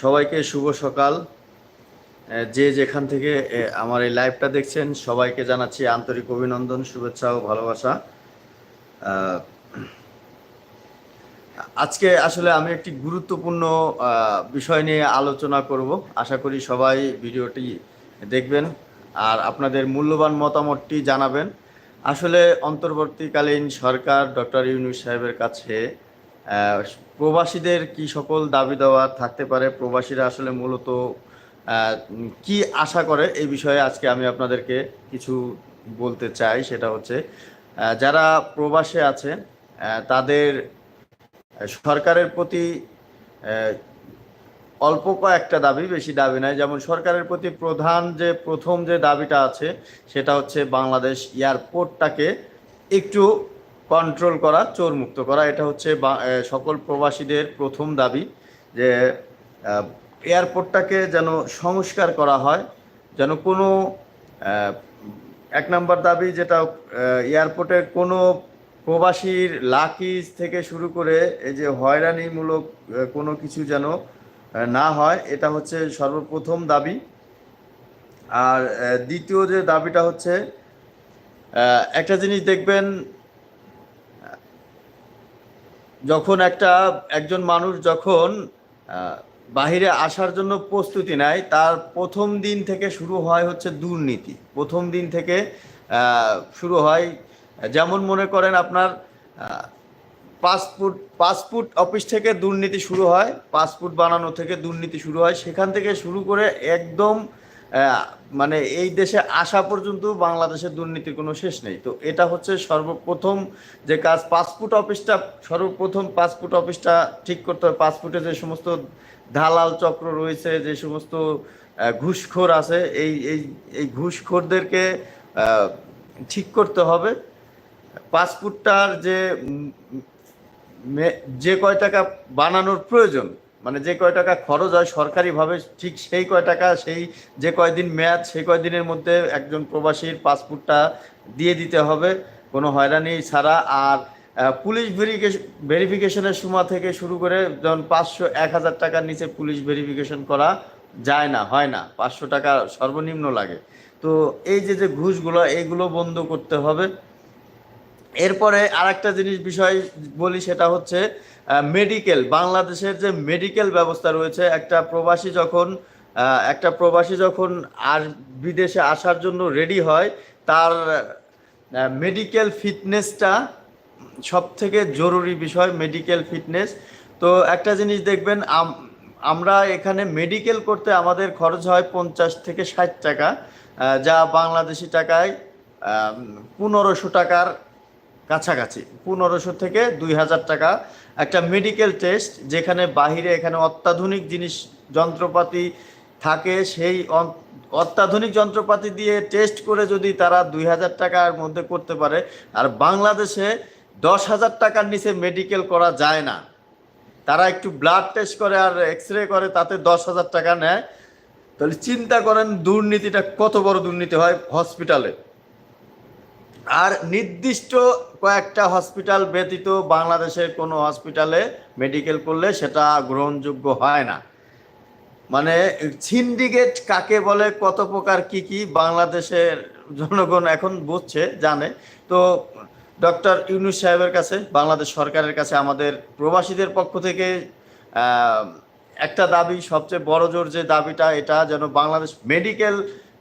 সবাইকে শুভ সকাল। যে যেখান থেকে আমার এই লাইভটা দেখছেন, সবাইকে জানাচ্ছি আন্তরিক অভিনন্দন, শুভেচ্ছা ও ভালোবাসা। আজকে আসলে আমি একটি গুরুত্বপূর্ণ বিষয় নিয়ে আলোচনা করব। আশা করি সবাই ভিডিওটি দেখবেন আর আপনাদের মূল্যবান মতামতটি জানাবেন। আসলে অন্তর্বর্তীকালীন সরকার ডক্টর ইউনুস সাহেবের কাছে প্রবাসীদের কি সকল দাবি দেওয়া থাকতে পারে? প্রবাসীরা আসলে মূলত কি আশা করে? এই বিষয়ে আজকে আমি আপনাদেরকে কিছু বলতে চাই। সেটা হচ্ছে যারা প্রবাসে আছে তাদের সরকারের প্রতি অল্প কয়েকটা দাবি, বেশি দাবি নাই। যেমন সরকারের প্রতি প্রধান যে, প্রথম যে দাবিটা আছে, সেটা হচ্ছে বাংলাদেশ এয়ারপোর্টটাকে একটু কন্ট্রোল করা চোর মুক্ত করা, এটা হচ্ছে সকল প্রবাসীদের প্রথম দাবি যে এয়ারপোর্টটাকে যেন সংস্কার করা হয়, যেন কোনো এক নম্বর দাবি যেটা এয়ারপোর্টের কোনো প্রবাসীর লাকিজ থেকে শুরু করে এই যে হয়রানিমূলক কোনো কিছু যেন না হয়, এটা হচ্ছে সর্বপ্রথম দাবি। আর দ্বিতীয় যে দাবিটা হচ্ছে একটা জিনিস দেখবেন যখন একটা, একজন মানুষ যখন বাহিরে আসার জন্য প্রস্তুতি নেয়, তার প্রথম দিন থেকে শুরু হয় হচ্ছে দুর্নীতি। প্রথম দিন থেকে শুরু হয়, যেমন মনে করেন আপনার পাসপোর্ট পাসপোর্ট অফিস থেকে দুর্নীতি শুরু হয়, পাসপোর্ট বানানো থেকে দুর্নীতি শুরু হয়, সেখান থেকে শুরু করে একদম মানে এই দেশে আসা পর্যন্ত বাংলাদেশের দুর্নীতির কোনো শেষ নেই। তো এটা হচ্ছে সর্বপ্রথম যে কাজ, পাসপোর্ট অফিসটা, সর্বপ্রথম পাসপোর্ট অফিসটা ঠিক করতে হবে। পাসপোর্টে যে সমস্ত দালাল চক্র রয়েছে, যে সমস্ত ঘুষখোর আছে, এই এই এই ঘুষখোরদেরকে ঠিক করতে হবে। পাসপোর্টটার যে যে কয় টাকা বানানোর প্রয়োজন মানে যে কয় টাকা খরচ হয় সরকারিভাবে, ঠিক সেই কয় টাকা, সেই যে কয়দিন মেয়াদ, সেই কয়দিনের মধ্যে একজন প্রবাসীর পাসপোর্টটা দিয়ে দিতে হবে, কোনো হয়রানি ছাড়া। আর পুলিশ ভেরিফিকেশন ভেরিফিকেশনের সময় থেকে শুরু করে যেমন পাঁচশো, এক হাজার টাকার নিচে পুলিশ ভেরিফিকেশন করা যায় না, হয় না, পাঁচশো টাকা সর্বনিম্ন লাগে। তো এই যে যে ঘুষগুলো, এইগুলো বন্ধ করতে হবে। এরপরে আরেকটা জিনিস বিষয় বলি, সেটা হচ্ছে মেডিকেল বাংলাদেশের যে মেডিকেল ব্যবস্থা রয়েছে, একটা প্রবাসী যখন একটা প্রবাসী যখন আর বিদেশে আসার জন্য রেডি হয়, তার মেডিকেল ফিটনেসটা সব থেকে জরুরি বিষয় মেডিকেল ফিটনেস তো একটা জিনিস দেখবেন আমরা এখানে মেডিকেল করতে আমাদের খরচ হয় পঞ্চাশ থেকে ষাট টাকা যা বাংলাদেশি টাকায় পনেরোশো টাকার কাছাকাছি। পনেরোশো থেকে দুই হাজার টাকা। একটা মেডিকেল টেস্ট যেখানে বাহিরে এখানে অত্যাধুনিক জিনিস, যন্ত্রপাতি থাকে, সেই অত্যাধুনিক যন্ত্রপাতি দিয়ে টেস্ট করে যদি তারা দুই হাজার টাকার মধ্যে করতে পারে, আর বাংলাদেশে দশ হাজার টাকার নিচে মেডিকেল করা যায় না। তারা একটু ব্লাড টেস্ট করে আর এক্স রে করে, তাতে দশ হাজার টাকা নেয়। তাহলে চিন্তা করেন দুর্নীতিটা কত বড় দুর্নীতি হয় হসপিটালে আর নির্দিষ্ট কয়েকটা হসপিটাল ব্যতীত বাংলাদেশের কোনো হসপিটালে মেডিকেল করলে সেটা গ্রহণযোগ্য হয় না। মানে সিন্ডিকেট কাকে বলে, কত প্রকার কি কি বাংলাদেশের জনগণ এখন বুঝছে, জানে। তো ডক্টর ইউনুস সাহেবের কাছে, বাংলাদেশ সরকারের কাছে, আমাদের প্রবাসীদের পক্ষ থেকে একটা দাবি, সবচেয়ে বড় জোর যে দাবিটা, এটা যেন বাংলাদেশ মেডিকেল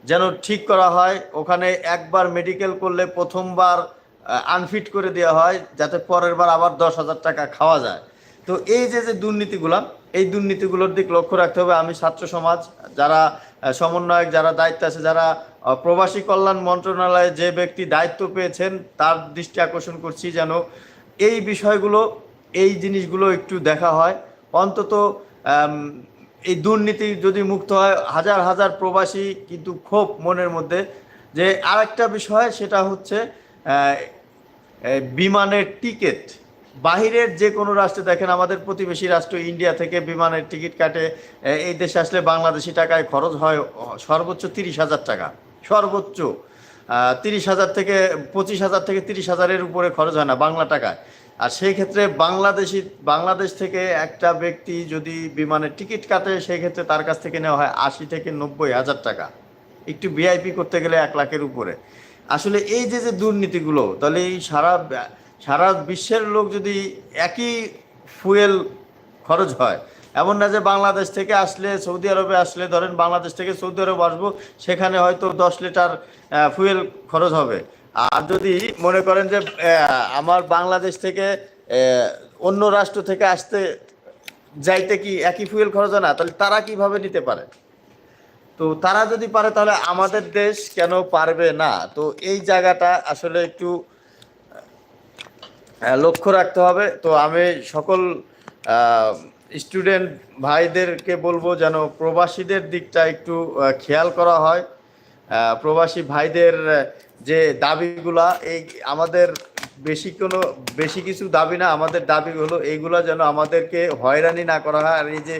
যেন ঠিক করা হয়, ওখানে একবার মেডিকেল করলে প্রথমবার আনফিট করে দেওয়া হয়, যাতে পরের বার আবার দশ হাজার টাকা খাওয়া যায়। তো এই যে যে দুর্নীতিগুলো, এই দুর্নীতিগুলোর দিক লক্ষ্য রাখতে হবে আমি ছাত্র সমাজ, যারা সমন্বয়ক, যারা দায়িত্ব আছে, যারা প্রবাসী কল্যাণ মন্ত্রণালয়ে যে ব্যক্তি দায়িত্ব পেয়েছেন, তার দৃষ্টি আকর্ষণ করছি যেন এই বিষয়গুলো, এই জিনিসগুলো একটু দেখা হয়। অন্তত এই দুর্নীতি যদি মুক্ত হয়, হাজার হাজার প্রবাসী কিন্তু ক্ষোভ মনের মধ্যে। যে আরেকটা বিষয়, সেটা হচ্ছে বিমানের টিকিট। বাহিরের যে কোনো রাষ্ট্রে, দেখেন আমাদের প্রতিবেশী রাষ্ট্র ইন্ডিয়া থেকে বিমানের টিকিট কাটে এই দেশে আসলে বাংলাদেশি টাকায় খরচ হয় সর্বোচ্চ তিরিশ হাজার টাকা। সর্বোচ্চ তিরিশ হাজার থেকে পঁচিশ হাজার থেকে তিরিশ হাজারের উপরে খরচ হয় না বাংলা টাকায়। আর সেই ক্ষেত্রে বাংলাদেশি, বাংলাদেশ থেকে একটা ব্যক্তি যদি বিমানের টিকিট কাটে, সেই ক্ষেত্রে তার কাছ থেকে নেওয়া হয় আশি থেকে নব্বই হাজার টাকা। একটু ভিআইপি করতে গেলে এক লাখের উপরে। আসলে এই যে যে দুর্নীতিগুলো, তাহলে এই সারা সারা বিশ্বের লোক যদি একই ফুয়েল খরচ হয়, এমন না যে বাংলাদেশ থেকে আসলে সৌদি আরবে আসলে, ধরেন বাংলাদেশ থেকে সৌদি আরব আসব, সেখানে হয়তো দশ লিটার ফুয়েল খরচ হবে। আর যদি মনে করেন যে আমার বাংলাদেশ থেকে অন্য রাষ্ট্র থেকে আসতে, যাইতে কি একই ফুয়েল খরচ না? তাহলে তারা কীভাবে নিতে পারে? তো তারা যদি পারে, তাহলে আমাদের দেশ কেন পারবে না? তো এই জায়গাটা আসলে একটু লক্ষ্য রাখতে হবে। তো আমি সকল স্টুডেন্ট ভাইদেরকে বলব যেন প্রবাসীদের দিকটা একটু খেয়াল করা হয়। প্রবাসী ভাইদের যে দাবিগুলা, এই আমাদের বেশি কোনো, বেশি কিছু দাবি না, আমাদের দাবি হলো এইগুলা যেন আমাদেরকে হয়রানি না করা হয়। আর এই যে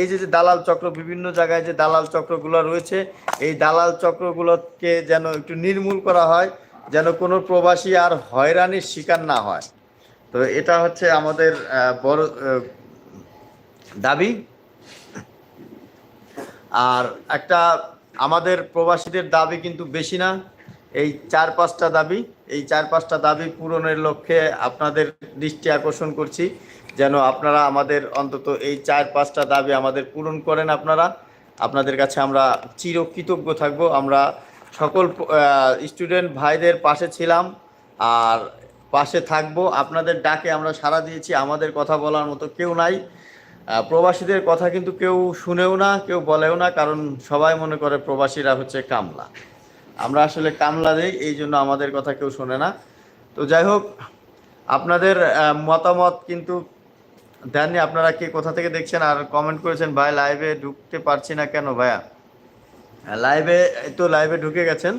এই যে যে দালাল চক্র, বিভিন্ন জায়গায় যে দালাল চক্রগুলো রয়েছে, এই দালাল চক্রগুলোকে যেন একটু নির্মূল করা হয়, যেন কোনো প্রবাসী আর হয়রানির শিকার না হয়। তো এটা হচ্ছে আমাদের বড় দাবি। আর একটা, আমাদের প্রবাসীদের দাবি কিন্তু বেশি না। এই চার পাঁচটা দাবি, এই চার পাঁচটা দাবি পূরণের লক্ষ্যে আপনাদের দৃষ্টি আকর্ষণ করছি, যেন আপনারা আমাদের অন্তত এই চার পাঁচটা দাবি আমাদের পূরণ করেন আপনারা। আপনাদের কাছে আমরা চিরকৃতজ্ঞ থাকব। আমরা সকল স্টুডেন্ট ভাইদের পাশে ছিলাম আর পাশে থাকব। আপনাদের ডাকে আমরা সাড়া দিয়েছি, আমাদের কথা বলার মতো কেউ নাই। প্রবাসীদের কথা কিন্তু কেউ শুনেও না, কেউ বলেও না, কারণ সবাই মনে করে প্রবাসীরা হচ্ছে কামলা। আমরা আসলে কামলা দেই, এই জন্য আমাদের কথা কেউ শোনে না। তো যাই হোক, আপনাদের মতামত কিন্তু দেননি। আপনারা কে কোথা থেকে দেখছেন আর কমেন্ট করেছেন, ভাই লাইভে ঢুকতে পারছি না কেন ভাইয়া? লাইভে তো লাইভে ঢুকে গেছেন।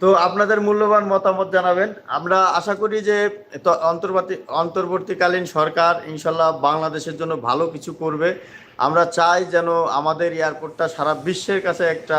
তো আপনাদের মূল্যবান মতামত জানাবেন। আমরা আশা করি যে অন্তর্বর্তী, অন্তর্বর্তীকালীন সরকার ইনশাল্লাহ বাংলাদেশের জন্য ভালো কিছু করবে। আমরা চাই যেন আমাদের এয়ারপোর্টটা সারা বিশ্বের কাছে একটা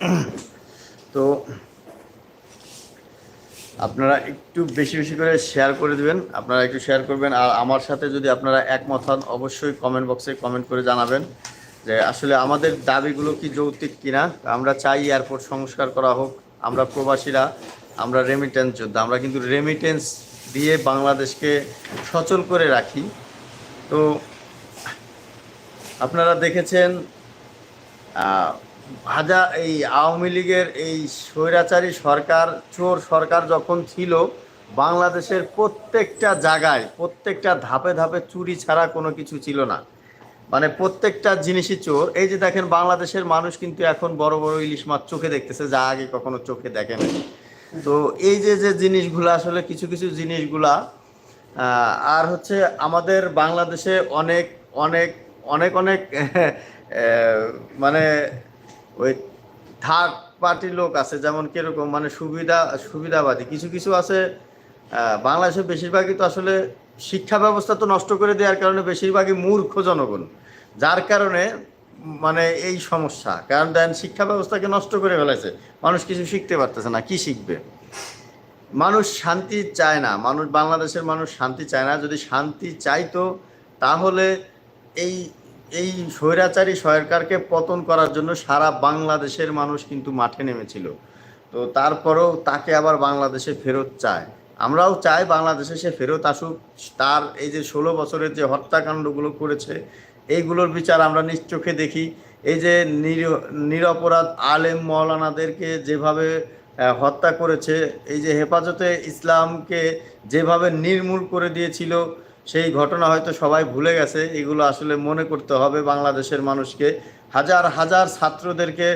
তো আপনারা একটু বেশি বেশি করে শেয়ার করে দেবেন, আপনারা একটু শেয়ার করবেন, আর আমার সাথে যদি আপনারা একমত হন, অবশ্যই কমেন্ট বক্সে কমেন্ট করে জানাবেন যে আসলে আমাদের দাবিগুলো কি যৌক্তিক কিনা। আমরা চাই এয়ারপোর্ট সংস্কার করা হোক, আমরা প্রবাসীরা, আমরা রেমিটেন্স যোদ্ধা, আমরা কিন্তু রেমিটেন্স দিয়ে বাংলাদেশকে সচল করে রাখি। তো আপনারা দেখেছেন হাজার এই আওয়ামী লীগের এই স্বৈরাচারী সরকার, চোর সরকার যখন ছিল, বাংলাদেশের প্রত্যেকটা জায়গায়, প্রত্যেকটা ধাপে ধাপে চুরি ছাড়া কোনো কিছু ছিল না। মানে প্রত্যেকটা জিনিসই চোর। এই যে দেখেন, বাংলাদেশের মানুষ কিন্তু এখন বড় বড় ইলিশ মাছ চোখে দেখতেছে, যা আগে কখনো চোখে দেখে না তো এই যে যে জিনিসগুলো, আসলে কিছু কিছু জিনিসগুলা আর হচ্ছে আমাদের বাংলাদেশে অনেক অনেক অনেক অনেক মানে ওই থার্ড পার্টির লোক আছে যেমন কীরকম মানে সুবিধা সুবিধাবাদী। কিছু কিছু আছে আহ, বাংলাদেশে বেশিরভাগই তো আসলে শিক্ষা ব্যবস্থা তো নষ্ট করে দেওয়ার কারণে বেশিরভাগই মূর্খ জনগণ। যার কারণে মানে এই সমস্যা। কারণ দেন শিক্ষা ব্যবস্থাকে নষ্ট করে ফেলেছে মানুষ কিছু শিখতে পারতেছে না কি শিখবে? মানুষ শান্তি চায় না। মানুষ বাংলাদেশের মানুষ শান্তি চায় না। যদি শান্তি চাইতো তাহলে এই এই স্বৈরাচারী সরকারকে পতন করার জন্য সারা বাংলাদেশের মানুষ কিন্তু মাঠে নেমেছিল। তো তারপরেও তাকে আবার বাংলাদেশে ফেরত চায়। আমরাও চাই বাংলাদেশে সে ফেরত আসুক। তার এই যে ষোলো বছরের যে হত্যাকাণ্ডগুলো করেছে, এইগুলোর বিচার আমরা নিজ চোখে দেখি। এই যে নির- নিরপরাধ আলেম মৌলানাদেরকে যেভাবে হত্যা করেছে, এই যে হেফাজতে ইসলামকে যেভাবে নির্মূল করে দিয়েছিল সেই ঘটনা হয়তো সবাই ভুলে গেছে। এগুলো আসলে মনে করতে হবে বাংলাদেশের মানুষকে। হাজার হাজার ছাত্রদেরকে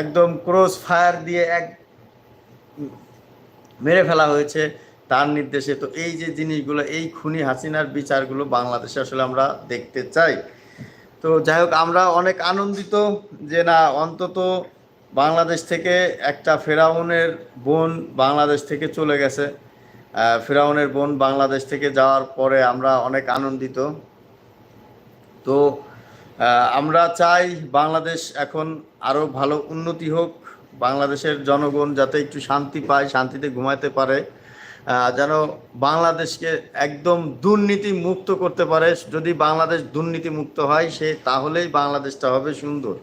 একদম ক্রস ফায়ার দিয়ে এক মেরে ফেলা হয়েছে তার নির্দেশে। তো এই যে জিনিসগুলো, এই খুনি হাসিনার বিচারগুলো বাংলাদেশে আসলে আমরা দেখতে চাই। তো যাই হোক, আমরা অনেক আনন্দিত যে না, অন্তত বাংলাদেশ থেকে একটা ফেরাউনের বোন বাংলাদেশ থেকে চলে গেছে। ফেরাউনের বোন বাংলাদেশ থেকে যাওয়ার পরে আমরা অনেক আনন্দিত। তো আমরা চাই বাংলাদেশ এখন আরও ভালো উন্নতি হোক, বাংলাদেশের জনগণ যাতে একটু শান্তি পায়, শান্তিতে ঘুমাইতে পারে যেন বাংলাদেশকে একদম দুর্নীতি মুক্ত করতে পারে। যদি বাংলাদেশ দুর্নীতি মুক্ত হয়, সে তাহলেই বাংলাদেশটা হবে সুন্দর।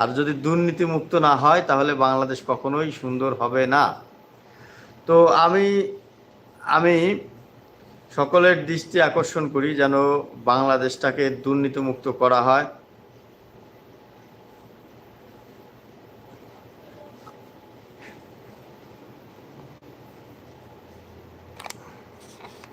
আর যদি দুর্নীতি মুক্ত না হয়, তাহলে বাংলাদেশ কখনোই সুন্দর হবে না। তো আমি আমি সকলের দৃষ্টি আকর্ষণ করি যেন বাংলাদেশটাকে দুর্নীতিমুক্ত করা হয়।